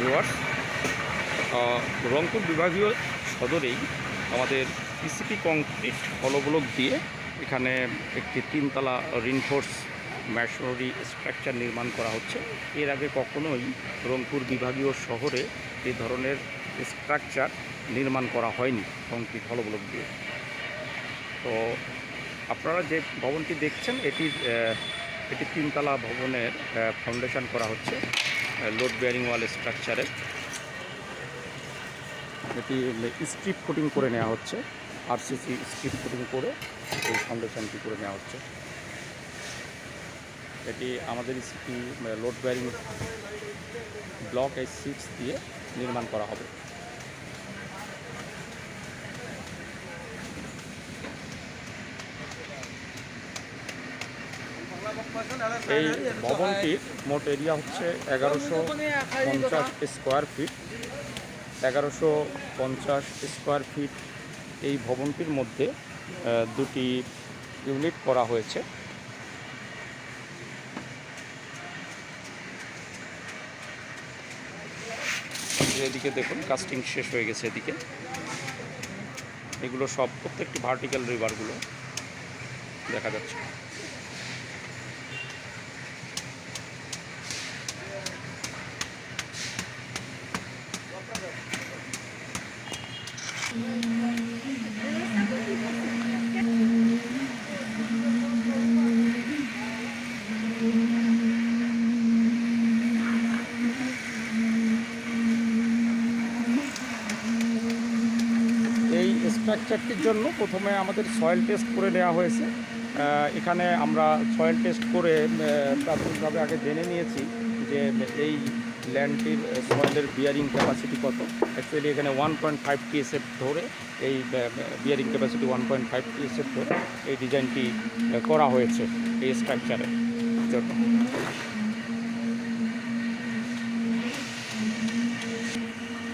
Viewers Rangpur বিভাগীয় সদরেই আমাদের PCP concrete হলব্লক দিয়ে এখানে একটি তিনতলা রিনফোর্স ম্যাশনারি স্ট্রাকচার নির্মাণ করা হচ্ছে। এর আগে কখনোই রংপুর বিভাগীয় শহরে এই ধরনের স্ট্রাকচার নির্মাণ করা হয়নি কংক্রিট হলব্লক দিয়ে। তো আপনারা যে ভবনটি দেখছেন, এটির এটি তিনতলা ভবনের ফাউন্ডেশন করা হচ্ছে। লোড বেয়ারিং ওয়াল স্ট্রাকচারের এটি স্ট্রিপ কোটিং করে নেওয়া হচ্ছে আরসিসি স্ট্রিপ ফুটিং করে এই ফাউন্ডেশনটি করে নেওয়া হচ্ছে। এটি আমাদের লোড বেয়ারিং ব্লক এই সিক্স দিয়ে নির্মাণ করা হবে। এই ভবনটির মোট এরিয়া হচ্ছে এগারোশো পঞ্চাশ স্কোয়ার ফিট। এগারোশো পঞ্চাশ স্কোয়ার ফিট এই ভবনটির মধ্যে দুটি ইউনিট করা হয়েছে। এদিকে দেখুন কাস্টিং শেষ হয়ে গেছে এদিকে। এগুলো সব প্রত্যেকটি ভার্টিক্যাল রিভারগুলো দেখা যাচ্ছে এই স্ট্রাকচারটির জন্য প্রথমে আমাদের সয়েল টেস্ট করে নেওয়া হয়েছে। এখানে আমরা সয়েল টেস্ট করে প্রাথমিকভাবে আগে জেনে নিয়েছি যে এই ল্যান্ডটির সয়েলের বিয়ারিং ক্যাপাসিটি কত। অ্যাকচুয়ালি এখানে ওয়ান পয়েন্ট ফাইভ টিএসএফ ধরে এই bearing capacity one point five TSF ধরে এই ডিজাইনটি করা হয়েছে এই স্ট্রাকচারের জন্য।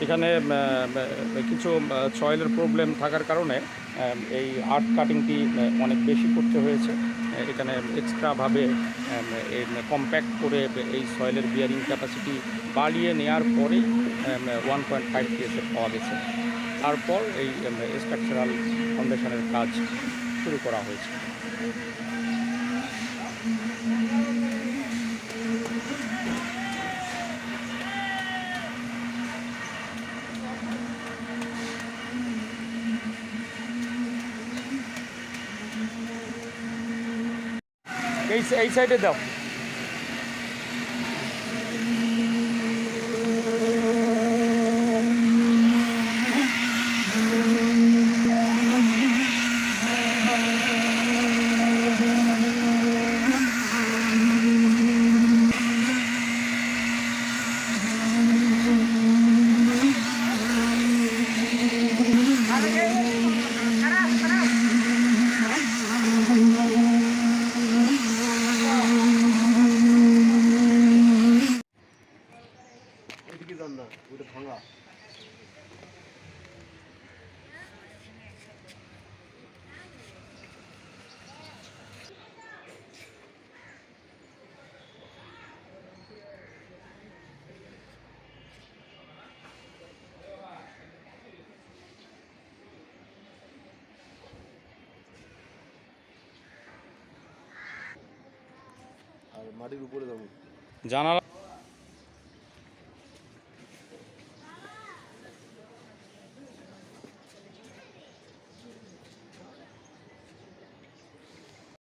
এখানে কিছু সয়েলের প্রবলেম থাকার কারণে এই আর্ট কাটিংটি অনেক বেশি করতে হয়েছে। এখানে এক্সট্রাভাবে কম্প্যাক্ট করে এই সয়েলের বিয়ারিং ক্যাপাসিটি বাড়িয়ে নেওয়ার পরেই ওয়ান পয়েন্ট ফাইভ পিএসএফ পাওয়া গেছে। তারপর এই স্ট্রাকচারাল ফাউন্ডেশনের কাজ শুরু করা হয়েছে। এই এই সাইডে দাও। এদিকে না ওটা ভাঙা আর মাটির উপরে যাব জানালা